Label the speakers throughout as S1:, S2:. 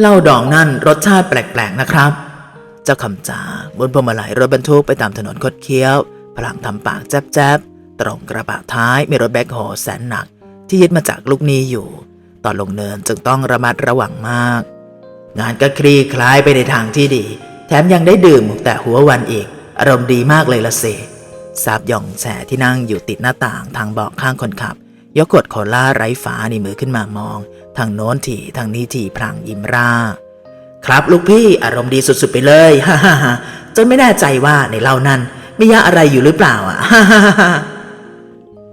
S1: เหล้าดองนั่นรสชาติแปลกๆนะครับ เจ้าคำจาบนพวงมาลัยรถบรรทุกไปตามถนนคดเคี้ยว พลางทำปากแจ๊บๆ ตรงกระบะท้ายมีรถแบ็คโฮแสนหนัก ที่ยึดมาจากลูกนี้อยู่ ตอนลงเนินจึงต้องระมัดระวังมาก งานก็คลี่คล้ายไปในทางที่ดี แถมยังได้ดื่มแต่หัววันอีก อารมณ์ดีมากเลยละเซซาบย่องแฉที่นั่งอยู่ติดหน้าต่างทางเบาะข้างคนขับ ยกกดโคล่าไร้ฝาในมือขึ้นมามอง ทางโน้นทีทางนี้ทีพลางยิ้มร่า ครับลูกพี่อารมณ์ดีสุดๆไปเลยฮ่าฮ่าฮ่าจนไม่แน่ใจว่าในเหล้านั้นมียาอะไรอยู่หรือเปล่าอะฮ่าฮ่าฮ่า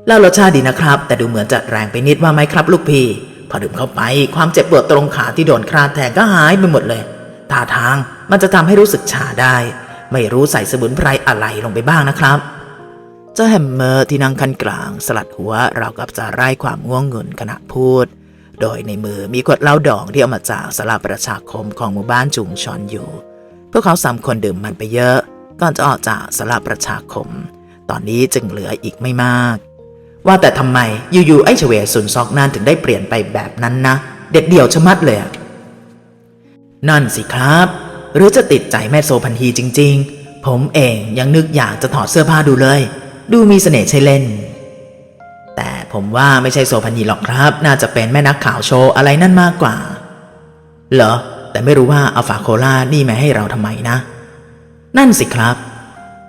S1: เหล้ารสชาติดีนะครับ แต่ดูเหมือนจะแรงไปนิดว่าไหมครับ ลูกพี่ พอดื่มเข้าไปความเจ็บปวดตรงขาที่โดนคราดแทงก็หายไปหมดเลยท่าทางมันจะทำให้รู้สึกชาได้ ไม่รู้ใส่สมุนไพรอะไรลงไปบ้างนะครับเจ้าแฮมเมอร์ที่นั่งคันกลาง สลัดหัวเรากับจะไร้ความง่วงเงินขณะพูด โดยในมือมีขวดเหล้าดองที่เอามาจากสลาประชาคมของหมู่บ้านจุงชอนอยู่ พวกเขาสามคนดื่มมันไปเยอะ ก่อนจะออกจากสลาประชาคม ตอนนี้จึงเหลืออีกไม่มาก ว่าแต่ทำไมอยู่ๆไอ้เฉวสุนซอกนั่นถึงได้เปลี่ยนไปแบบนั้นนะ เด็ดเดี่ยวชะมัดเลยนั่นสิครับ หรือจะติดใจแม่โซพันธีจริง ๆ ผมเองยังนึกอยากจะถอดเสื้อผ้าดูเลย ดูมีเสน่ห์ใช่เล่น แต่ผมว่าไม่ใช่โซพันีหรอกครับ น่าจะเป็นแม่นักข่าวโชว์อะไรนั่นมากกว่า เหรอ แต่ไม่รู้ว่าเอาฝาโคลานี่มาให้เราทำไมนะ นั่นสิครับ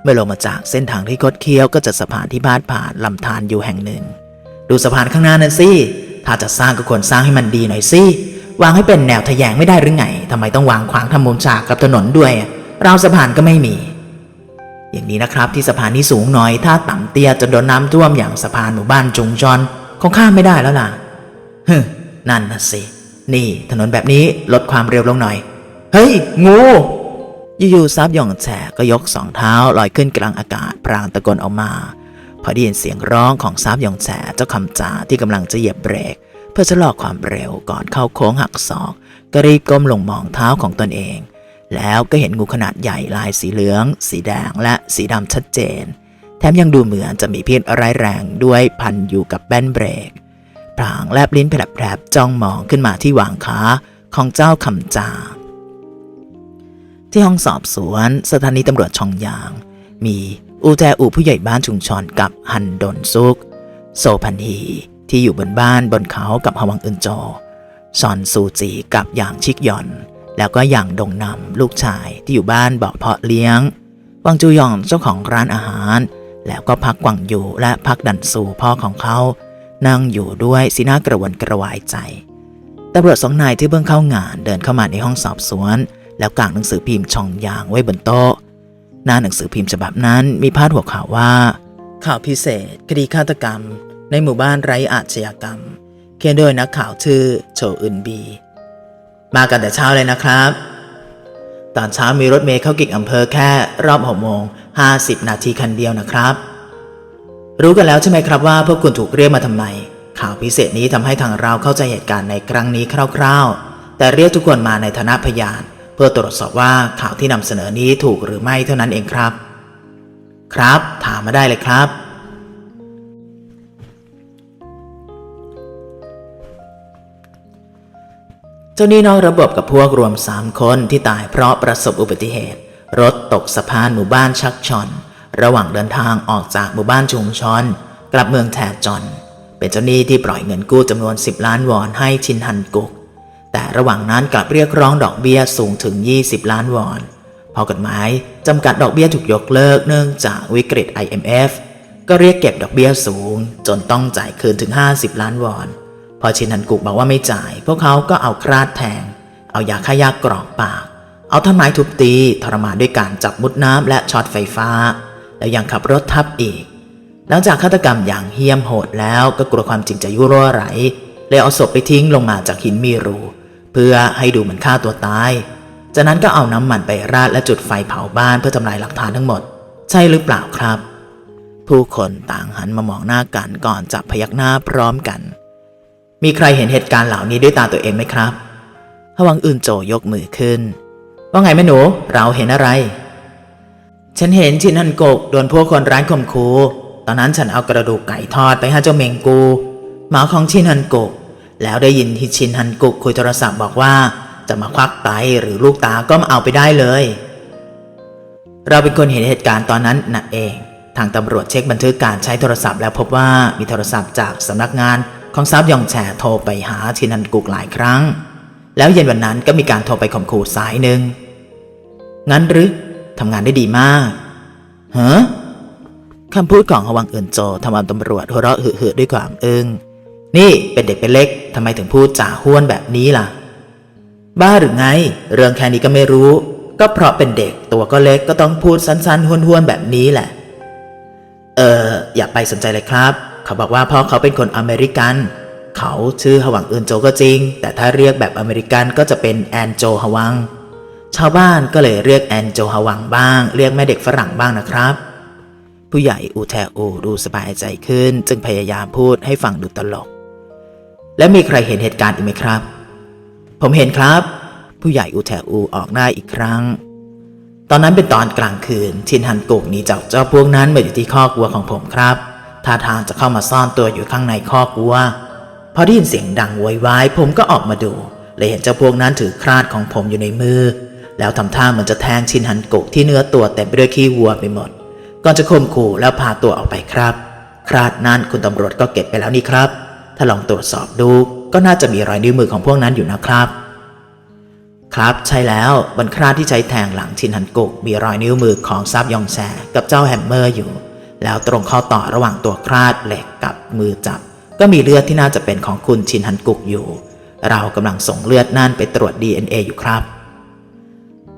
S1: เมื่อลงมาจากเส้นทางที่คดเคี้ยวก็จะสะพานที่พาดผ่านลำธารอยู่แห่งหนึ่ง ดูสะพานข้างหน้านั่นสิ ถ้าจะสร้างก็ควรสร้างให้มันดีหน่อยสิ วางให้เป็นแนวทะแยงไม่ได้หรือไงทำไมต้องวางขวางทำมุมฉากกับถนนด้วยราวสะพานก็ไม่มี อย่างนี้นะครับที่สะพานนี้สูงหน่อยถ้าต่ำเตี้ยจนโดนน้ำท่วมอย่างสะพานหมู่บ้านจุงจอนคงข้ามไม่ได้แล้วล่ะฮึนั่นน่ะสินี่ถนนแบบนี้ลดความเร็วลงหน่อย เฮ้ย งูอยู่ๆซับหย่องแฉก็ยกสองเท้าลอยขึ้นกลางอากาศพรางตะโกนออกมา พอได้ยินเสียงร้องของซับหย่องแฉเจ้าคำจ่าที่กำลังจะเหยียบเบรก เพื่อชะลอความเร็วก่อนเข้าโค้งหักศอก ก็รีบก้มลงมองเท้าของตนเอง แล้วก็เห็นงูขนาดใหญ่ลายสีเหลือง สีแดงและสีดำชัดเจน แถมยังดูเหมือนจะมีพิษร้ายแรงด้วยพันอยู่กับแป้นเบรกพลางแลบลิ้นแผลบๆจ้องมองขึ้นมาที่วางขาของเจ้าคำจาที่ห้องสอบสวนสถานีตำรวจชองยาง มีอูแจอูผู้ใหญ่บ้านชุมชนกับฮันดนซุก โซพันฮีที่อยู่บนบ้านบนเขากับฮวังอึนโจซอนซูจีกับหยางชิกยอน แล้วก็หยางดงนำลูกชายที่อยู่บ้านบอกเพาะเลี้ยงวังจูยองเจ้าของร้านอาหาร แล้วก็พักกวังอยู่และพักดันซูพ่อของเขา นั่งอยู่ด้วยสีหน้ากระวนกระวายใจตำรวจสองนายที่เพิ่งเข้างานเดินเข้ามาในห้องสอบสวน แล้วกางหนังสือพิมพ์ช่องยางไว้บนโต๊ะ หน้าหนังสือพิมพ์ฉบับนั้นมีพาดหัวข่าวว่า ข่าวพิเศษ คดีฆาตกรรม ในหมู่บ้านไร้อาชญากรรม เขียนโดยนักข่าวชื่อโชอึนบี มากันแต่เช้าเลยนะครับ ตอนเช้ามีรถเมล์เข้ากิ่งอำเภอแค่รอบหกโมงห้าสิบนาทีคันเดียวนะครับ รู้กันแล้วใช่ไหมครับว่าพวกคุณถูกเรียกมาทำไม ข่าวพิเศษนี้ทำให้ทางเราเข้าใจเหตุการณ์ในครั้งนี้คร่าวๆ แต่เรียกทุกคนมาในฐานะพยาน เพื่อตรวจสอบว่าข่าวที่นำเสนอนี้ถูกหรือไม่เท่านั้นเองครับ ครับ ถามมาได้เลยครับ จ้าหนี้นอกระบบกับพวกรวม3คนที่ตายเพราะประสบอุบัติเหตุ รถตกสะพานหมู่บ้านชักชอน ระหว่างเดินทางออกจากหมู่บ้านชุมชอน กลับเมืองแทจอน เป็นเจ้าหนี้ที่ปล่อยเงินกู้จำนวน 10 ล้านวอนให้ชินฮันกุก แต่ระหว่างนั้นกลับเรียกร้องดอกเบี้ยสูงถึง 20 ล้านวอน พอกฎหมายจำกัดดอกเบี้ยถูกยกเลิกเนื่องจากวิกฤต IMF ก็เรียกเก็บดอกเบี้ยสูง จนต้องจ่ายคืนถึง 50 ล้านวอน พอชินฮันกุกบอกว่าไม่จ่าย พวกเขาก็เอาคราดแทง เอายาฆ่ายากกรอกปาก เอาท่อนไม้ทุบตีทรมานด้วยการจับมุดน้ำและช็อตไฟฟ้า แล้วยังขับรถทับอีก หลังจากฆาตกรรมอย่างเหี้ยมโหดแล้วก็กลัวความจริงจะยุ่รั่วไหลเลยเอาศพไปทิ้งลงมาจากหินมีรู เพื่อให้ดูเหมือนฆ่าตัวตาย จากนั้นก็เอาน้ำมันไปราดและจุดไฟเผาบ้านเพื่อทำลายหลักฐานทั้งหมด ใช่หรือเปล่าครับ ผู้คนต่างหันมามองหน้ากันก่อนจับพยักหน้าพร้อมกัน มีใครเห็นเหตุการณ์เหล่านี้ด้วยตาตัวเองไหมครับฮวังอื่นโจยกมือขึ้น ว่าไงแม่หนู เราเห็นอะไร ฉันเห็นชินฮันกกโดนพวกคนร้ายข่มขู่ตอนนั้นฉันเอากระดูกไก่ทอดไปให้เจ้าเมงกูหมาของชินฮันกุกแล้วได้ยินที่ชินฮันกุกคุยโทรศัพท์บอกว่า จะมาควักไตหรือลูกตาก็มาเอาไปได้เลย เราเป็นคนเห็นเหตุการณ์ตอนนั้นนะเอง ทางตำรวจเช็คบันทึกการใช้โทรศัพท์แล้วพบว่ามีโทรศัพท์จากสำนักงาน ของซับยองแชโทรไปหาชินันกุกหลายครั้ง แล้วเย็นวันนั้นก็มีการโทรไปข่มขู่สายหนึ่ง งั้นหรือทำงานได้ดีมากฮ้คำพูดของฮวังเอินโจทำเอาตำรวจหัวเราะหึ่ๆด้วยความอึง้งนี่เป็นเด็กเป็นเล็กทำไมถึงพูดจ่าห้วนแบบนี้ล่ะ บ้าหรือไง เรื่องแค่นี้ก็ไม่รู้ ก็เพราะเป็นเด็กตัวก็เล็กก็ต้องพูดสั้นๆห้วนๆแบบนี้แหละ เอออย่าไปสนใจเลยครับ เขาบอกว่าพ่อเขาเป็นคนอเมริกัน เขาชื่อฮวังเอินโจก็จริง แต่ถ้าเรียกแบบอเมริกันก็จะเป็นแอนโจฮวัง ชาวบ้านก็เลยเรียกแอนโจฮวังบ้าง เรียกแม่เด็กฝรั่งบ้างนะครับ ผู้ใหญ่อูแทอูดูสบายใจขึ้น จึงพยายามพูดให้ฟังดูตลก และมีใครเห็นเหตุการณ์อีกไหมครับ ผมเห็นครับ ผู้ใหญ่อูแทอูออกหน้าอีกครั้งตอนนั้นเป็นตอนกลางคืนชินฮันกุกหนีจากเจ้าพวกนั้นมาอยู่ที่คอกวัวของผมครับ ท่าทางจะเข้ามาซ่อนตัวอยู่ข้างในคอกวัว พอได้ยินเสียงดังโวยวายผมก็ออกมาดูเลยเห็นเจ้าพวกนั้นถือคราดของผมอยู่ในมือ แล้วทำท่าเหมือนจะแทงชินฮันกุกที่เนื้อตัวเต็มไปด้วยขี้วัวไปหมด ก่อนจะข่มขู่แล้วพาตัวออกไปครับ คราดนั้นคุณตำรวจก็เก็บไปแล้วนี่ครับ ถ้าลองตรวจสอบดูก็น่าจะมีรอยนิ้วมือของพวกนั้นอยู่นะครับ ครับใช่แล้วบนคราดที่ใช้แทงหลังชินฮันกุกมีรอยนิ้วมือของซับยองแซกับเจ้าแฮมเมอร์อยู่ แล้วตรงข้อต่อระหว่างตัวคราดเหล็กกับมือจับ ก็มีเลือดที่น่าจะเป็นของคุณชินฮันกุกอยู่ เรากำลังส่งเลือดนั่นไปตรวจ DNA อยู่ครับ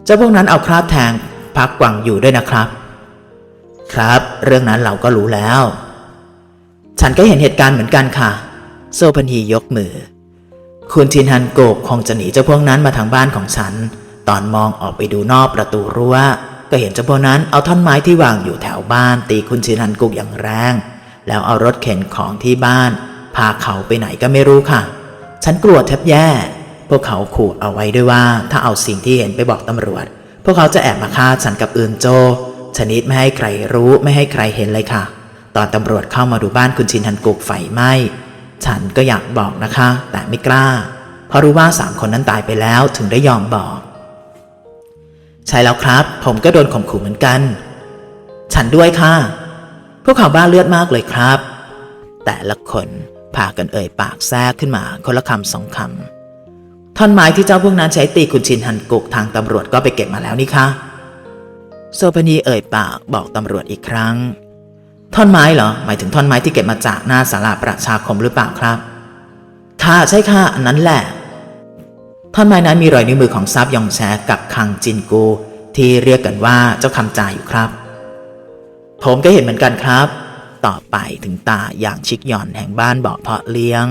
S1: เจ้าพวกนั้นเอาคราดแทงพักกวังอยู่ด้วยนะครับ ครับ เรื่องนั้นเราก็รู้แล้ว ฉันก็เห็นเหตุการณ์เหมือนกันค่ะ โซพันฮียกมือ คุณทินฮันโกกคงจะหนีเจ้าพวกนั้นมาทางบ้านของฉัน ตอนมองออกไปดูนอกประตูรั้ว ก็เห็นเจ้าพวกนั้นเอาท่อนไม้ที่วางอยู่แถวบ้านตีคุณทินฮันโกกอย่างแรง แล้วเอารถเข็นของที่บ้าน พาเขาไปไหนก็ไม่รู้ค่ะ ฉันกลัวแทบแย่ พวกเขาขู่เอาไว้ด้วยว่า ถ้าเอาสิ่งที่เห็นไปบอกตำรวจ พวกเขาจะแอบมาฆ่าฉันกับอื่นโจ ชนิดไม่ให้ใครรู้ไม่ให้ใครเห็นเลยค่ะ ตอนตำรวจเข้ามาดูบ้านคุณชินฮันกุกไฟไหม้ฉันก็อยากบอกนะคะ แต่ไม่กล้า เพราะรู้ว่าสามคนนั้นตายไปแล้วถึงได้ยอมบอก ใช่แล้วครับ ผมก็โดนข่มขู่เหมือนกัน ฉันด้วยค่ะ พวกเขาบ้าเลือดมากเลยครับ แต่ละคนพากันเอ่ยปากแทรกขึ้นมาคนละคำสองคำท่อนไม้ที่เจ้าพวกนั้นใช้ตีคุณชินฮันกุกทางตำรวจก็ไปเก็บมาแล้วนี่คะโซปนีเอ่ยปากบอกตำรวจอีกครั้ง ท่อนไม้เหรอ หมายถึงท่อนไม้ที่เก็บมาจากหน้าศาลาประชาคมหรือเปล่าครับ ค่ะใช่ค่ะอันนั้นแหละ ท่อนไม้นั้นมีรอยนิ้วมือของซับยองแชกับคังจินกู ที่เรียกกันว่าเจ้าคำจ่าอยู่ครับ ผมก็เห็นเหมือนกันครับ ต่อไปถึงตาอย่างชิกหย่อนแห่งบ้านเบาะเพาะเลี้ยง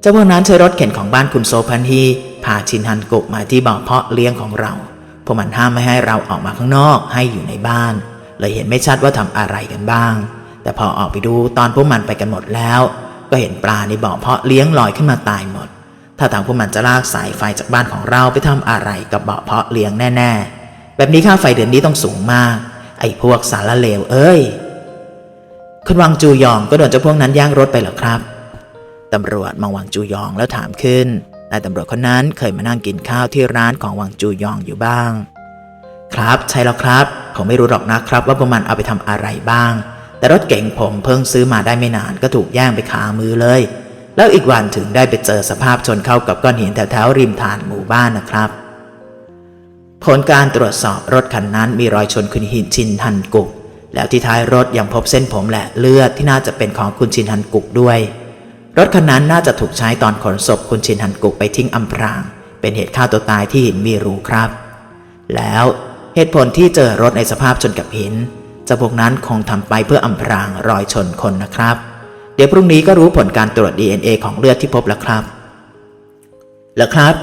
S1: เจ้าพวกนั้นใช้รถเข็นของบ้านคุณโซพันฮีพาชินฮันกุมาที่เบาะเพาะเลี้ยงของเราพวกมันห้ามไม่ให้เราออกมาข้างนอกให้อยู่ในบ้าน เลยเห็นไม่ชัดว่าทำอะไรกันบ้าง แต่พอออกไปดูตอนพวกมันไปกันหมดแล้ว ก็เห็นปลาในบ่อเพาะเลี้ยงลอยขึ้นมาตายหมด ถ้าทางพวกมันจะลากสายไฟจากบ้านของเราไปทำอะไรกับเบ่อเพาะเลี้ยงแน่ ๆ แบบนี้ค่าไฟเดือนนี้ต้องสูงมาก ไอ้พวกสารเลวเอ้ย คุณวังจูยองก็โดนเจ้าพวกนั้นย่างรถไปเหรอครับตำรวจมองวังจูยองแล้วถามขึ้นนายตำรวจคนนั้นเคยมานั่งกินข้าวที่ร้านของวังจูยองอยู่บ้าง ครับใช่แล้วครับ ผมไม่รู้หรอกนะครับ ว่าพวกมันเอาไปทำอะไรบ้าง แต่รถเก๋งผมเพิ่งซื้อมาได้ไม่นานก็ถูกแย่งไปคามือเลย แล้วอีกวันถึงได้ไปเจอสภาพชนเข้ากับก้อนหินแถวๆริมทานหมู่บ้านนะครับ ผลการตรวจสอบรถคันนั้นมีรอยชนคุณหินชินฮันกุก แล้วที่ท้ายรถยังพบเส้นผมและเลือดที่น่าจะเป็นของคุณชินฮันกุกด้วย รถคันนั้นน่าจะถูกใช้ตอนขนศพคุณชินฮันกุกไปทิ้งอำพราง เป็นเหตุฆ่าตัวตายที่หินมีรูครับ แล้วเหตุผลที่เจอรถในสภาพชนกับหินจะพวกนั้นคงทำไปเพื่ออำพรางรอยชนคนนะครับ เดี๋ยวพรุ่งนี้ก็รู้ผลการตรวจ DNA ของเลือดที่พบแล้วครับแล้วครับ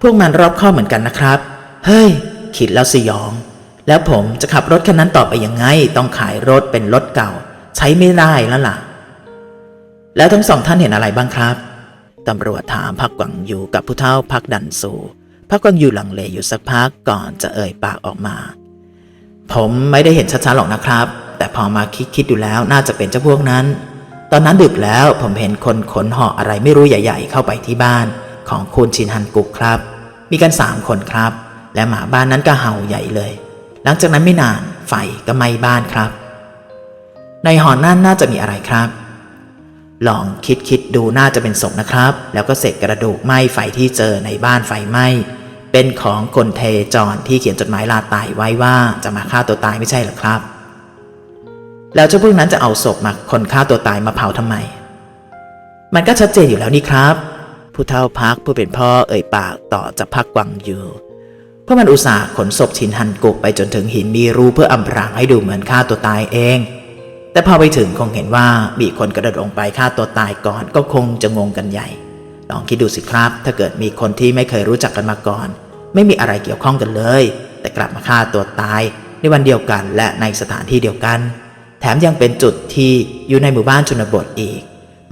S1: พวกมันรอบข้อเหมือนกันนะครับ เฮ้ย คิดแล้วสยอง แล้วผมจะขับรถคันนั้นต่อไปยังไง ต้องขายรถเป็นรถเก่า ใช้ไม่ได้แล้วล่ะ แล้วทั้งสองท่านเห็นอะไรบ้างครับตำรวจถามพักกวังอยู่กับผู้เฒ่าพักดันสูพักกวังอยู่หลังเลอยู่สักพักก่อนจะเอ่ยปากออกมา ผมไม่ได้เห็นชัดๆหรอกนะครับ แต่พอมาคิดคิดดูแล้วน่าจะเป็นเจ้าพวกนั้น ตอนนั้นดึกแล้วผมเห็นคนขนห่ออะไรไม่รู้ใหญ่ ๆ เข้าไปที่บ้านของคุณชินฮันกุกครับ มีกันสามคนครับ และหมาบ้านนั้นก็เห่าใหญ่เลย หลังจากนั้นไม่นานไฟก็ไหม้บ้านครับ ในห่อนั่นน่าจะมีอะไรครับ ลองคิดคิดดูน่าจะเป็นศพนะครับ แล้วก็เศษกระดูกไหม้ไฟที่เจอในบ้านไฟไหม้เป็นของคนเทจรที่เขียนจดหมายลาตายไว้ว่าจะมาฆ่าตัวตายไม่ใช่หรอครับ แล้วเจ้าพวกนั้นจะเอาศพมาคนฆ่าตัวตายมาเผาทำไม มันก็ชัดเจนอยู่แล้วนี่ครับ ผู้เฒ่าพักผู้เป็นพ่อเอ่ยปากต่อจากพักกวังอยู่เพราะมันอุตส่าห์ขนศพชินฮันกุกไปจนถึงหินมีรูเพื่ออำพรางให้ดูเหมือนฆ่าตัวตายเอง แต่พอไปถึงคงเห็นว่ามีคนกระโดดลงไปฆ่าตัวตายก่อนก็คงจะงงกันใหญ่ ลองคิดดูสิครับ ถ้าเกิดมีคนที่ไม่เคยรู้จักกันมาก่อน ไม่มีอะไรเกี่ยวข้องกันเลย แต่กลับมาฆ่าตัวตายในวันเดียวกันและในสถานที่เดียวกัน แถมยังเป็นจุดที่อยู่ในหมู่บ้านชนบทอีก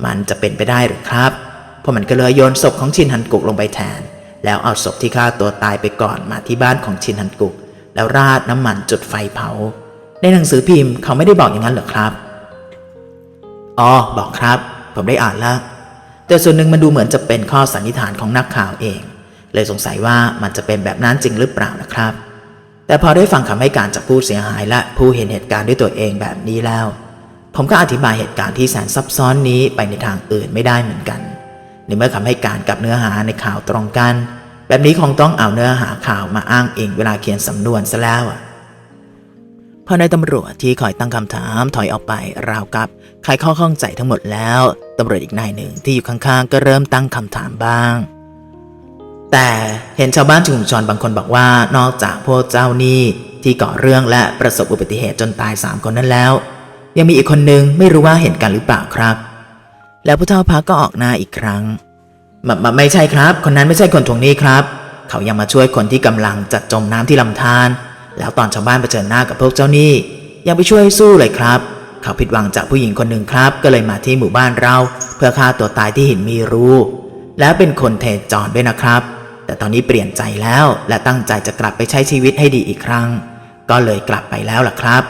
S1: มันจะเป็นไปได้หรือครับเพราะมันก็เลยโยนศพของชินฮันกุกลงไปแทน แล้วเอาศพที่ฆ่าตัวตายไปก่อนมาที่บ้านของชินฮันกุก แล้วราดน้ำมันจุดไฟเผา ในหนังสือพิมพ์เขาไม่ได้บอกอย่างนั้นหรอครับ อ๋อ บอกครับ ผมได้อ่านแล้ว แต่ส่วนหนึ่งมันดูเหมือนจะเป็นข้อสันนิษฐานของนักข่าวเอง เลยสงสัยว่ามันจะเป็นแบบนั้นจริงหรือเปล่านะครับ แต่พอได้ฟังคำให้การจากผู้เสียหายและผู้เห็นเหตุการณ์ด้วยตัวเองแบบนี้แล้ว ผมก็อธิบายเหตุการณ์ที่แสนซับซ้อนนี้ไปในทางอื่นไม่ได้เหมือนกัน ในเมื่อคำให้การกับเนื้อหาในข่าวตรงกัน แบบนี้คงต้องเอาเนื้อหาข่าวมาอ้างอิงเวลาเขียนสำนวนซะแล้วพอในตำรวจที่คอยตั้งคำถามถอยออกไปราวกับใคลายข้อข้องใจทั้งหมดแล้วตำรวจอีกนายหนึ่งที่อยู่ข้างๆ ก็เริ่มตั้งคำถามบ้าง แต่เห็นชาวบ้านชุมชนบางคนบอกว่านอกจากพวกเจ้าหนี้ที่ก่อเรื่องและประสบอุบัติเหตุจนตายสามคนนั้นแล้ว ยังมีอีกคนนึงไม่รู้ว่าเห็นกันหรือเปล่าครับ แล้วผู้เฒ่าพักก็ออกหน้าอีกครั้งมมไม่ใช่ครับ คนนั้นไม่ใช่คนทวงหนี้ครับ เขายังมาช่วยคนที่กำลังจัดจมน้ำที่ลำธารแล้วตอนชาวบ้านเผชิญหน้ากับพวกเจ้าหนี้ ยังไปช่วยสู้เลยครับ เขาผิดหวังจากผู้หญิงคนหนึ่งครับ ก็เลยมาที่หมู่บ้านเรา เพื่อฆ่าตัวตายที่หินมีรูแล้วเป็นคนเทจรด้วยนะครับ แต่ตอนนี้เปลี่ยนใจแล้วและตั้งใจจะกลับไปใช้ชีวิตให้ดีอีกครั้ง ก็เลยกลับไปแล้วล่ะครับ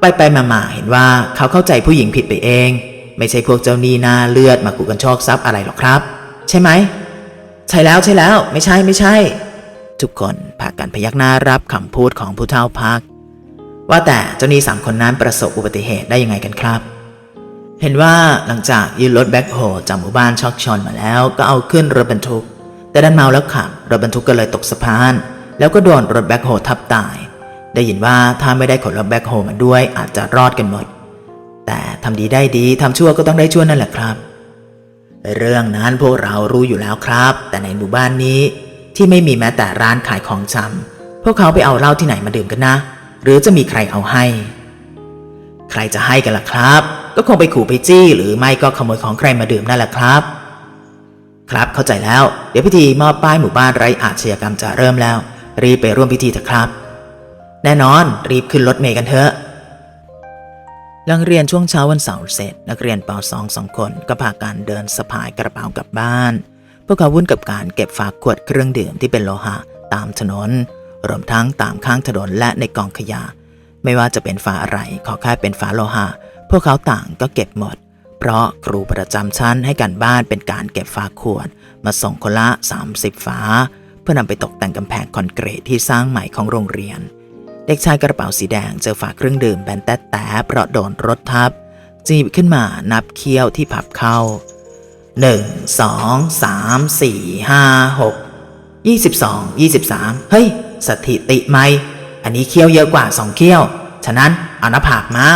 S1: ไปไปมามาเห็นว่าเขาเข้าใจผู้หญิงผิดไปเอง ไม่ใช่พวกเจ้าหนี้หน้าเลือดมาขู่กันโชคทรัพย์อะไรหรอกครับ ใช่ไหมใช่แล้วใช่แล้ว ไม่ใช่ไม่ใช่ ทุกคนพากันพยักหน้ารับคำพูดของผู้เฒ่าพัก ว่าแต่เจ้าหนี้สามคนนั้นประสบอุบัติเหตุได้ยังไงกันครับเห็นว่าหลังจากยืนรถแบ็คโฮจากหมู่บ้านช็อกชอนมาแล้วก็เอาขึ้นรถบรรทุก แต่ดันเมาแล้วขับรถบรรทุกก็เลยตกสะพาน แล้วก็โดนรถแบ็คโฮทับตาย ได้ยินว่าถ้าไม่ได้ขนรถแบ็คโฮมาด้วยอาจจะรอดกันหมด แต่ทำดีได้ดีทำชั่วก็ต้องได้ชั่วนั่นแหละครับ เรื่องนั้นพวกเรารู้อยู่แล้วครับ แต่ในหมู่บ้านนี้ที่ไม่มีแม้แต่ร้านขายของชำพวกเขาไปเอาเหล้าที่ไหนมาดื่มกันนะ หรือจะมีใครเอาให้ ใครจะให้กันล่ะครับ ก็คงไปขู่ไปจี้หรือไม่ก็ขโมยของใครมาดื่มนั่นแหละครับ ครับเข้าใจแล้ว เดี๋ยวพิธีมอบป้ายหมู่บ้านไร้อาชญากรรมจะเริ่มแล้ว รีบไปร่วมพิธีเถอะครับ แน่นอนรีบขึ้นรถเมล์กันเถอะหลังเรียนช่วงเช้าวันเสาร์เสร็จ นักเรียนป .2 สองคนก็พากันเดินสะพายกระเป๋ากลับบ้าน พวกเขาวุ่นกับการเก็บฝากขวดเครื่องดื่มที่เป็นโลหะตามถนนรวมทั้งตามข้างถนนและในกองขยะ ไม่ว่าจะเป็นฝาอะไรขอแค่เป็นฝาโลหะ พวกเขาต่างก็เก็บหมด เพราะครูประจำชั้นให้การบ้านเป็นการเก็บฝาขวด มาส่งคนละ 30 ฝา เพื่อนำไปตกแต่งกำแพงคอนกรีตที่สร้างใหม่ของโรงเรียน เด็กชายกระเป๋าสีแดงเจอฝาเครื่องดื่มแบนแต๊ะแตะเพราะโดนรถทับจึงหยิบขึ้นมานับเคี้ยวที่พับเข้า 1 2 3 4 5 6 22 23 เฮ้ย สถิติไหม อันนี้เคี้ยวเยอะกว่า2เคี้ยว ฉะนั้นเอาหน้าผากมา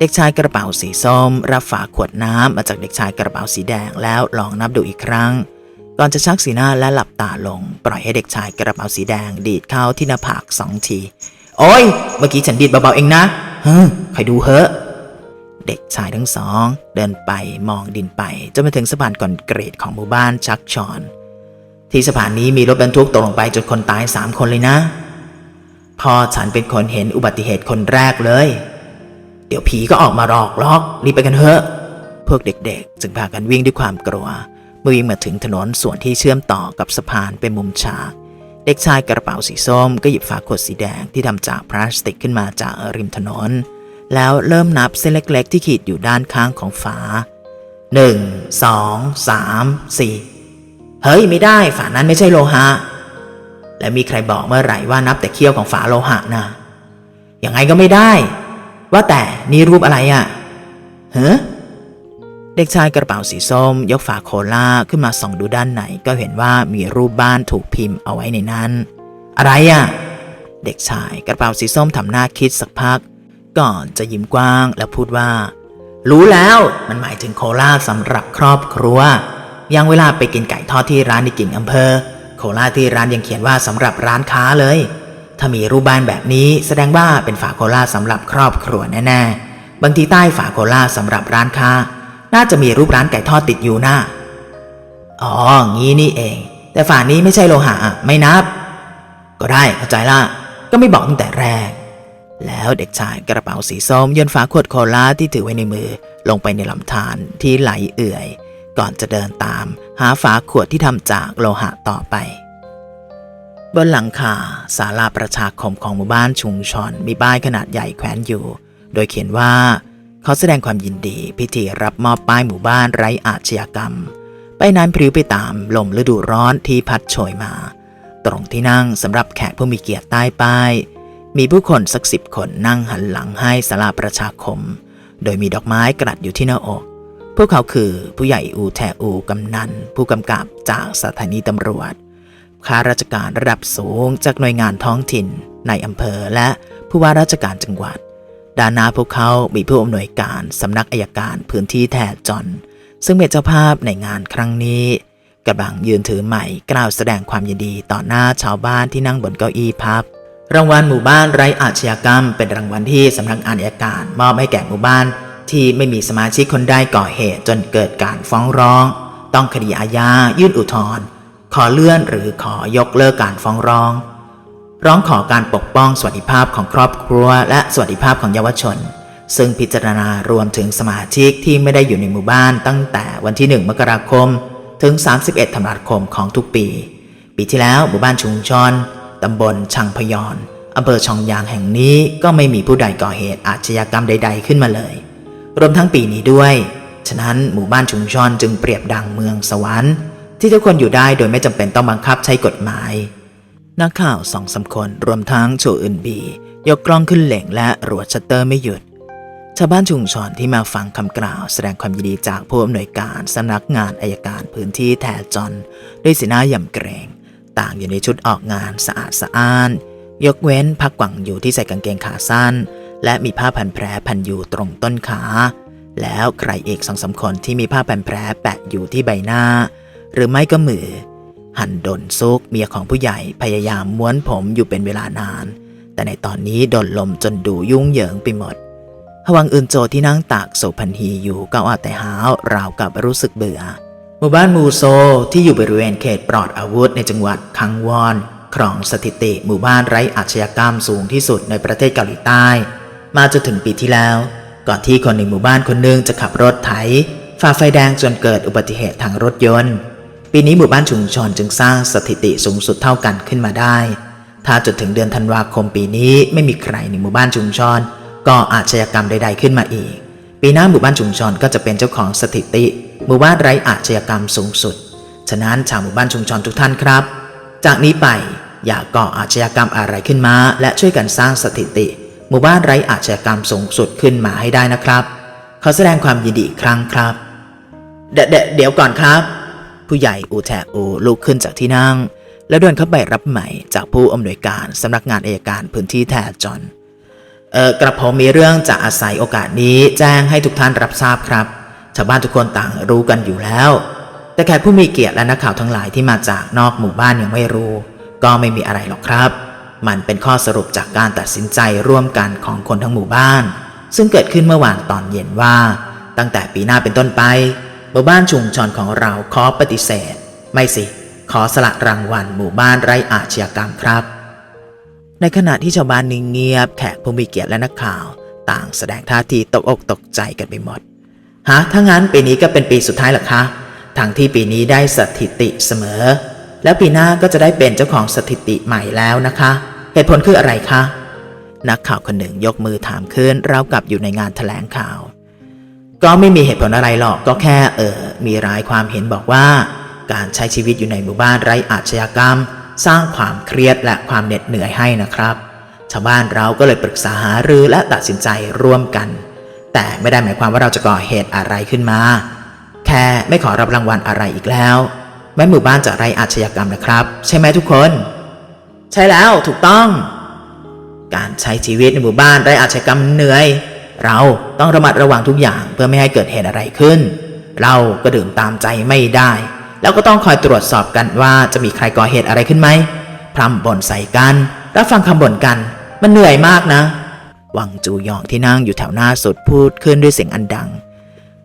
S1: เด็กชายกระเป๋าสีส้ม รับฝาขวดน้ำมาจากเด็กชายกระเป๋าสีแดงแล้วลองนับดูอีกครั้ง ก่อนจะชักสีหน้าและหลับตาลง ปล่อยให้เด็กชายกระเป๋าสีแดงดีดเข้าที่หน้าผากสองที โอ้ย เมื่อกี้ฉันดีดเบาๆเองนะเฮ้ยใครดูเหอะเด็กชายทั้งสอง เดินไปมองดินไปจนมาถึงสะพานคอนกรีตของหมู่บ้านชักชอน ที่สะพานนี้มีรถบรรทุกตกลงไปจนคนตายสามคนเลยนะ พ่อฉันเป็นคนเห็นอุบัติเหตุคนแรกเลย เดี๋ยวผีก็ออกมาหลอกล็อกรีบไปกันเถอะพวกเด็กๆ จึงพากันวิ่งด้วยความกลัว เมื่อวิ่งมาถึงถนนส่วนที่เชื่อมต่อกับสะพานเป็นมุมฉาก เด็กชายกระเป๋าสีส้มก็หยิบฝาขวดสีแดงที่ทำจากพลาสติกขึ้นมาจากริมถนน แล้วเริ่มนับเส้นเล็ก ๆ ที่ขีดอยู่ด้านข้างของฝาหนึ่งสองสามสี่เฮ้ยไม่ได้ฝานั้นไม่ใช่โลหะ และมีใครบอกเมื่อไหร่ว่านับแต่เขี้ยวของฝาโลหะนะยังไงก็ไม่ได้ ว่าแต่นี่รูปอะไรอะ่ะเฮ้เด็กชายกระเป๋าสีส้ม ยกฝาโคลาขึ้นมาส่องดูด้านในก็เห็นว่ามีรูปบ้านถูกพิมพ์เอาไว้ในนั้น อะไรอะ่ะ เด็กชายกระเป๋าสีส้มทำหน้าคิดสักพัก ก่อนจะยิ้มกว้างแล้วพูดว่า รู้แล้วมันหมายถึงโคลาสำหรับครอบครัวยังเวลาไปกินไก่ทอดที่ร้านในกิ่งอำเภอ โคลาที่ร้านยังเขียนว่าสำหรับร้านค้าเลย ถ้ามีรูปบ้านแบบนี้แสดงว่าเป็นฝาโคลาสำหรับครอบครัวแน่ๆ บางทีใต้ฝาโคลาสำหรับร้านค้า น่าจะมีรูปร้านไก่ทอดติดอยู่นะอ๋อ งี้นี่เอง แต่ฝานี้ไม่ใช่โลหะไม่นับ ก็ได้เข้าใจละ ก็ไม่บอกตั้งแต่แรก แล้วเด็กชายกระเป๋าสีส้มโยนฝาขวดโคลาที่ถือไว้ในมือลงไปในลำธารที่ไหลเอื่อย ก่อนจะเดินตาม หาฝาขวดที่ทำจากโลหะต่อไป บนหลังคาศาลาประชาคมของหมู่บ้านชุงชอนมีป้ายขนาดใหญ่แขวนอยู่ โดยเขียนว่า เขาแสดงความยินดี พิธีรับมอบป้ายหมู่บ้านไร้อาชญากรรมไปนั้นพริ้วไปตามลมฤดูร้อนที่พัดโชยมา ตรงที่นั่งสำหรับแขกผู้มีเกียรติใต้ป้าย มีผู้คนสักสิบคนนั่งหันหลังให้ศาลาประชาคม โดยมีดอกไม้กระดดอยู่ที่หน้าอก พวกเขาคือผู้ใหญ่อูแทอูกำนัน ผู้กำกับจากสถานีตำรวจ ข้าราชการระดับสูงจากหน่วยงานท้องถิ่น ในอำเภอและผู้ว่าราชการจังหวัด ด้านหน้าพวกเขามีผู้อำนวยการสำนักอายการพื้นที่แทจอนซึ่งเป็นเจ้าภาพในงานครั้งนี้กำลังยืนถือไม้กล่าวแสดงความยินดีต่อหน้าชาวบ้านที่นั่งบนเก้าอี้พับ รางวัลหมู่บ้านไร้อาชญากรรม เป็นรางวัลที่สำนักงานอัยการมอบให้แก่หมู่บ้าน ที่ไม่มีสมาชิกคนใดก่อเหตุจนเกิดการฟ้องร้อง ต้องคดีอาญายื่นอุทธรณ์ อเลื่อนหรือขอยกเลิกการฟ้องร้อง ร้องขอการปกป้องสวัสดิภาพของครอบครัว และสวัสดิภาพของเยาวชน ซึ่งพิจารณารวมถึงสมาชิกที่ไม่ได้อยู่ในหมู่บ้านตั้งแต่วันที่ 1 มกราคม ถึง 31 ธันวาคมของทุกปี ปีที่แล้วหมู่บ้านชุงชอนตำบลชังพยอนอำเภอชองยางแห่งนี้ก็ไม่มีผู้ใดก่อเหตุอาชญากรรมใด ๆ ขึ้นมาเลย รวมทั้งปีนี้ด้วย ฉะนั้นหมู่บ้านชุงชอนจึงเปรียบดังเมืองสวรรค์ ที่ทุกคนอยู่ได้โดยไม่จำเป็นต้องบังคับใช้กฎหมาย นักข่าวสองสามคนรวมทั้งโชอึนบี ยกกล้องขึ้นเหล่งและรัวชัตเตอร์ไม่หยุด ชาวบ้านชุมชนที่มาฟังคำกล่าว แสดงความยินดีจากผู้อำนวยการสำนักงานอายการพื้นที่แทจอนด้วยสีหน้าหย่ำเกรง ต่างอยู่ในชุดออกงานสะอาดสะอ้าน ยกเว้นพักกวังอยู่ที่ใส่กางเกงขาสั้น และมีผ้าพันแผลพันอยู่ตรงต้นขาแล้วใครอีกสองสามคนที่มีผ้าพันแผลแปะอยู่ที่ใบหน้า หรือไม่ก็มือ หันดนซุกเมียของผู้ใหญ่พยายามม้วนผมอยู่เป็นเวลานาน แต่ในตอนนี้ดนลมจนดูยุ่งเหยิงไปหมดฮวังอึนโจที่นั่งตากโศพันฮีอยู่ก็อาแต่หาวราวกับรู้สึกเบื่อ หมู่บ้านมูโซที่อยู่บริเวณเขตปลอดอาวุธในจังหวัดคังวอนครองสถิติหมู่บ้านไร้อาชญากรรมสูงที่สุดในประเทศเกาหลีใต้ มาจนถึงปีที่แล้ว ก่อนที่คนในหมู่บ้านคนหนึงจะขับรถไถฝ่าไฟแดงจนเกิดอุบัติเหตุทางรถยนต์ ปีนี้หมู่บ้านชุมชนจึงสร้างสถิติสูงสุดเท่ากันขึ้นมาได้ ถ้าจนถึงเดือนธันวาคมปีนี้ไม่มีใครในหมู่บ้านชุมชนก่ออาชญากรรมใด ๆขึ้นมาอีก ปีหน้าหมู่บ้านชุมชนก็จะเป็นเจ้าของสถิติหมู่บ้านไร้อาชญากรรมสูงสุด ฉะนั้นชาวหมู่บ้านชุมชนทุกท่านครับ จากนี้ไปอย่าก่ออาชญากรรมอะไรขึ้นมา และช่วยกันสร้างสถิติ หมู่บ้านไร้อาชญากรรมสูงสุดขึ้นมาให้ได้นะครับขอแสดงความยินดีอีกครั้งครับ เดเดเดี๋ยวก่อนครับ ผู้ใหญ่อูแทอูลุกขึ้นจากที่นั่ง แล้วเดินเข้าไปรับใหม่จากผู้อำนวยการสำนักงานอายการพื้นที่แทจอนเออกระผมมีเรื่องจะอาศัยโอกาสนี้แจ้งให้ทุกท่านรับทราบครับ ชาวบ้านทุกคนต่างรู้กันอยู่แล้ว แต่แขกผู้มีเกียรติและนักข่าวทั้งหลายที่มาจากนอกหมู่บ้านยังไม่รู้ ก็ไม่มีอะไรหรอกครับ มันเป็นข้อสรุปจากการตัดสินใจร่วมกันของคนทั้งหมู่บ้าน ซึ่งเกิดขึ้นเมื่อวานตอนเย็นว่า ตั้งแต่ปีหน้าเป็นต้นไป หมู่บ้านชุมชนของเราขอปฏิเสธ ไม่สิ ขอสละรางวัลหมู่บ้านไร้อาชญากรรมครับ ในขณะที่ชาวบ้านนิ่งเงียบ แขกผู้มีเกียรติและนักข่าว ต่างแสดงท่าทีตกอกตกใจกันไปหมด ฮะ ถ้างั้นปีนี้ก็เป็นปีสุดท้ายหรอคะทั้งที่ปีนี้ได้สถิติเสมอ แล้วปีหน้าก็จะได้เป็นเจ้าของสถิติใหม่แล้วนะคะ เหตุผลคืออะไรคะ นักข่าวคนหนึ่งยกมือถามขึ้นราวกับอยู่ในงานแถลงข่าว ก็ไม่มีเหตุผลอะไรหรอกก็แค่เออมีรายความเห็นบอกว่า การใช้ชีวิตอยู่ในหมู่บ้านไร้อาชญากรรม สร้างความเครียดและความเหน็ดเหนื่อยให้นะครับ ชาวบ้านเราก็เลยปรึกษาหารือและตัดสินใจร่วมกัน แต่ไม่ได้หมายความว่าเราจะก่อเหตุอะไรขึ้นมา แค่ไม่ขอรับรางวัลอะไรอีกแล้วแม้หมู่บ้านจะไร้อาชญากรรมนะครับ ใช่ไหมทุกคน ใช่แล้วถูกต้อง การใช้ชีวิตในหมู่บ้านไร้อาชญากรรมเหนื่อย เราต้องระมัดระวังทุกอย่างเพื่อไม่ให้เกิดเหตุอะไรขึ้น เราก็ดื่มตามใจไม่ได้ แล้วก็ต้องคอยตรวจสอบกันว่าจะมีใครก่อเหตุอะไรขึ้นไหมพร่ำบ่นใส่กันรับฟังคำบ่นกัน มันเหนื่อยมากนะวังจูยองที่นั่งอยู่แถวหน้าสุดพูดขึ้นด้วยเสียงอันดัง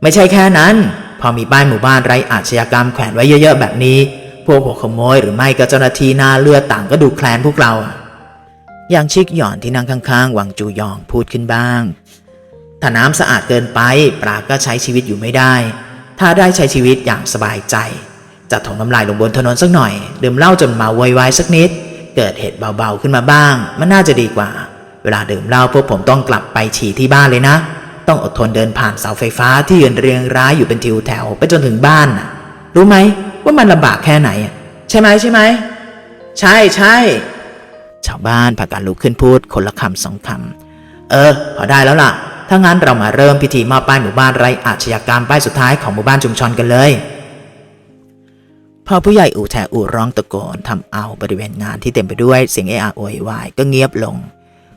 S1: ไม่ใช่แค่นั้น พอมีป้ายหมู่บ้านไร้อาชญากรรมแขวนไว้เยอะๆแบบนี้ พวกหัวขโมยหรือไม่ก็เจ้าหน้าที่หน้าเลือดต่างก็ดูแคลนพวกเราอย่างชิกหย่อนที่นั่งข้างๆวังจูยองพูดขึ้นบ้าง ถ้าน้ำสะอาดเกินไปปลาก็ใช้ชีวิตอยู่ไม่ได้ ถ้าได้ใช้ชีวิตอย่างสบายใจจะถมน้ำลายลงบนถนนสักหน่อย ดื่มเหล้าจนเมาไวๆสักนิด เกิดเหตุเบาๆขึ้นมาบ้าง มันน่าจะดีกว่า เวลาดื่มเหล้าพวกผมต้องกลับไปฉี่ที่บ้านเลยนะ ต้องอดทนเดินผ่านเสาไฟฟ้าที่ยืนเรียงร้ายอยู่เป็นทิวแถวไปจนถึงบ้านน่ะรู้ไหมว่ามันลำบากแค่ไหน ใช่ไหมใช่ไหมใช่ใช่ชาวบ้านพากันลุกขึ้นพูดคนละคำสองคำเออพอได้แล้วล่ะ ถ้างั้นเรามาเริ่มพิธีมอบป้ายหมู่บ้านไร้อาชญากรรมป้ายสุดท้ายของหมู่บ้านชุมชนกันเลยพอผู้ใหญ่อู่แถอู่ร้องตะโกนทำเอาบริเวณงานที่เต็มไปด้วยเสียงเอะอะโวยวายก็เงียบลง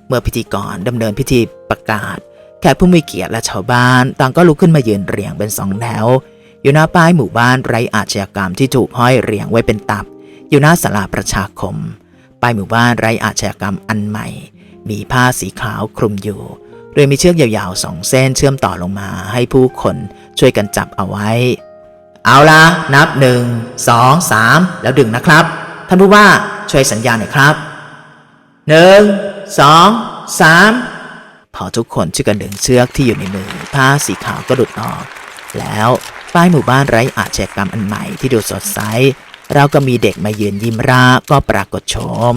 S1: เมื่อพิธีกรดำเนินพิธีประกาศ แขกผู้มีเกียรติและชาวบ้าน ต่างก็ลุกขึ้นมายืนเรียงเป็นสองแถวอยู่หน้าป้ายหมู่บ้านไร้อาชญากรรมที่ถูกห้อยเรียงไว้เป็นตับ อยู่หน้าศาลาประชาคมป้ายหมู่บ้านไร้อาชญากรรมอันใหม่ มีผ้าสีขาวคลุมอยู่ โดยมีเชือกยาวๆสองเส้นเชื่อมต่อลงมาให้ผู้คนช่วยกันจับเอาไว้ เอาละนับหนึ่งสองสามแล้วดึงนะครับ ท่านผู้ว่าช่วยสัญญาณหน่อยครับหนึ่งสองสามพอทุกคนช่วยกันดึงเชือกที่อยู่ในมือผ้าสีขาวก็หลุดออก แล้วป้ายหมู่บ้านไร้อาชญากรรมอันใหม่ที่ดูสดใสเราก็มีเด็กมายืนยิ้มร่าก็ปรากฏโฉม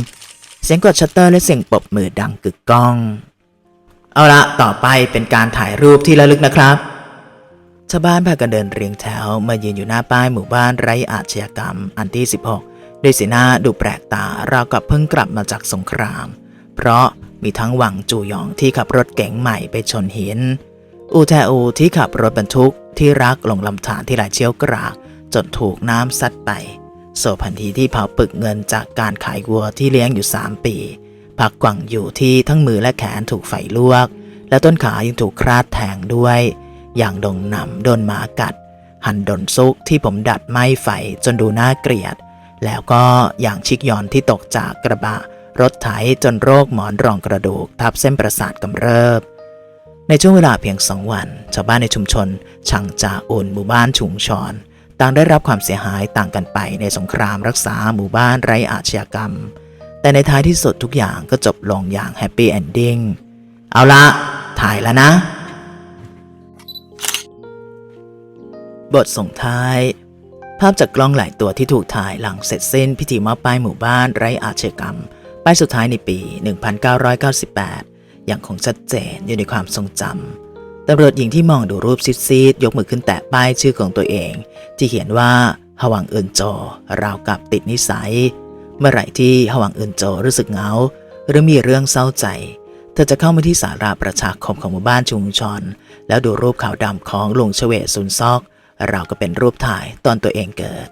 S1: เสียงกดชัตเตอร์และเสียงปบมือดังกึกก้อง เอาละต่อไปเป็นการถ่ายรูปที่ระลึกนะครับ ชาวบ้านพากันเดินเรียงแถวมายืนอยู่หน้าป้ายหมู่บ้านไร้อาชญากรรมอันที่ 16 ด้วยสีหน้าดูแปลกตาราวกับเพิ่งกลับมาจากสงคราม เพราะมีทั้งหวังจูหยองที่ขับรถเก๋งใหม่ไปชนหิน อูแทอูที่ขับรถบรรทุกที่รักลงลำธารที่ไหลเชี่ยวกรากจนถูกน้ำซัดไปโซพันธีที่เผาปึกเงินจากการขายวัวที่เลี้ยงอยู่ 3 ปี พักกวังอยู่ที่ทั้งมือและแขนถูกไฟลวก และต้นขายังถูกคราดแทงด้วย อย่างดงหนำโดนหมากัด หันดนซุกที่ผมดัดไม้ไฟจนดูน่าเกลียด แล้วก็อย่างชิกยอนที่ตกจากกระบะ รถไถจนโรคหมอนรองกระดูกทับเส้นประสาทกำเริบ ในช่วงเวลาเพียงสองวัน ชาวบ้านในชุมชนช่างจาอุนหมู่บ้านชุงชอนต่างได้รับความเสียหายต่างกันไปในสงครามรักษาหมู่บ้านไร้อาชญากรรม แต่ในท้ายที่สุดทุกอย่างก็จบลงอย่างแฮปปี้เอนดิ้งเอาละ ถ่ายแล้วนะ บทส่งท้าย ภาพจากกล้องหลายตัวที่ถูกถ่ายหลังเสร็จสิ้นพิธีมอบป้ายหมู่บ้านไร้อาชญากรรม ป้ายสุดท้ายในปี 1998 อย่างคงชัดเจนอยู่ในความทรงจำตำรวจหญิงที่มองดูรูปซีดๆยกมือขึ้นแตะป้ายชื่อของตัวเอง ที่เขียนว่าฮวังเอินโจราวกับติดนิสัย เมื่อไหร่ที่ฮวังอินโจรู้สึกเหงา หรือมีเรื่องเศร้าใจ เธอจะเข้ามาที่สาราประชาคมของหมู่บ้านชุมชน แล้วดูรูปขาวดำของลุงเฉวตซุนซอก เราก็เป็นรูปถ่ายตอนตัวเองเกิด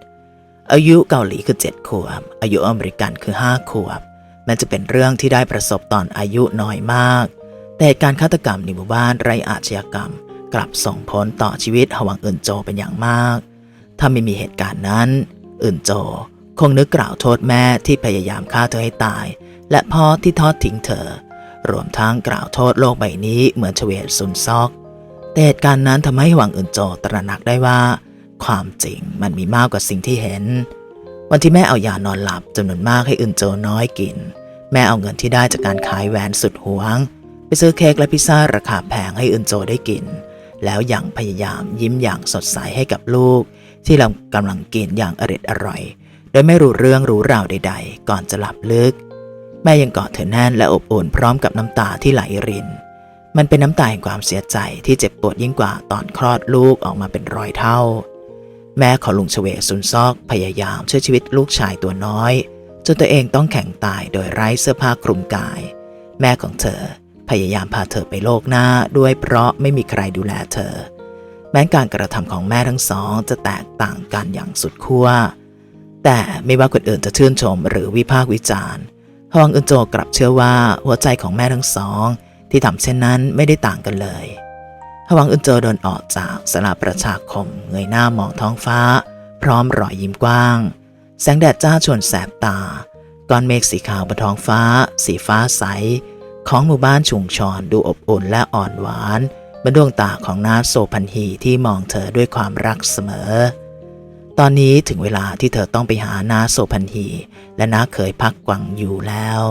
S1: อายุเกาหลีคือ 7 ขวบ อายุอเมริกันคือ 5 ขวบแม้จะเป็นเรื่องที่ได้ประสบตอนอายุน้อยมาก แต่การฆาตกรรมในหมู่บ้านไรอาชญากรรม กลับส่งผลต่อชีวิตฮวังอินโจเป็นอย่างมาก ถ้าไม่มีเหตุการณ์นั้นอินโจ คงนึกกล่าวโทษแม่ที่พยายามฆ่าเธอให้ตาย และพ่อที่ทอดทิ้งเธอ รวมทั้งกล่าวโทษโลกใบนี้เหมือนเฉวตซุนซอกแต่เหตุการณ์นั้นทำให้หวังเอินโจตระหนักได้ว่า ความจริงมันมีมากกว่าสิ่งที่เห็น วันที่แม่เอายานอนหลับจำนวนมากให้เอินโจน้อยกิน แม่เอาเงินที่ได้จากการขายแหวนสุดหวง ไปซื้อเค้กและพิซซ่าราคาแพงให้เอินโจได้กิน แล้วยังพยายามยิ้มอย่างสดใสให้กับลูก ที่เรากำลังกินอย่างอร็ดอร่อย โดยไม่รู้เรื่องรู้ราวใด ๆ ก่อนจะหลับลึก แม่ยังกอดเธอแน่นและอบอุ่นพร้อมกับน้ำตาที่ไหลริน มันเป็นน้ำตาแห่งความเสียใจที่เจ็บปวดยิ่งกว่าตอนคลอดลูกออกมาเป็นร้อยเท่า แม่ของลุงเฉวซุนซอกพยายามช่วยชีวิตลูกชายตัวน้อย จนตัวเองต้องแข็งตายโดยไร้เสื้อผ้าคลุมกาย แม่ของเธอพยายามพาเธอไปโลกหน้าด้วยเพราะไม่มีใครดูแลเธอ แม้การกระทำของแม่ทั้งสองจะแตกต่างกันอย่างสุดขั้ว แต่ไม่ว่าคนอื่นจะชื่นชมหรือวิพากษ์วิจารณ์ฮวงอึนโจกลับเชื่อว่าหัวใจของแม่ทั้งสอง ที่ทำเช่นนั้นไม่ได้ต่างกันเลยฮวังอึนโจเดินออกจากสลาประชาคมเงยหน้ามองท้องฟ้า พร้อมรอยยิ้มกว้าง แสงแดดจ้าชวนแสบตาก้อนเมฆสีขาวบนท้องฟ้า สีฟ้าใส ของหมู่บ้านชุงชอนดูอบอุ่นและอ่อนหวานเหมือนดวงตาของนาโซพันฮีที่มองเธอด้วยความรักเสมอ ตอนนี้ถึงเวลาที่เธอต้องไปหานาโซพันฮีและน้าเคยพักกวังอยู่แล้ว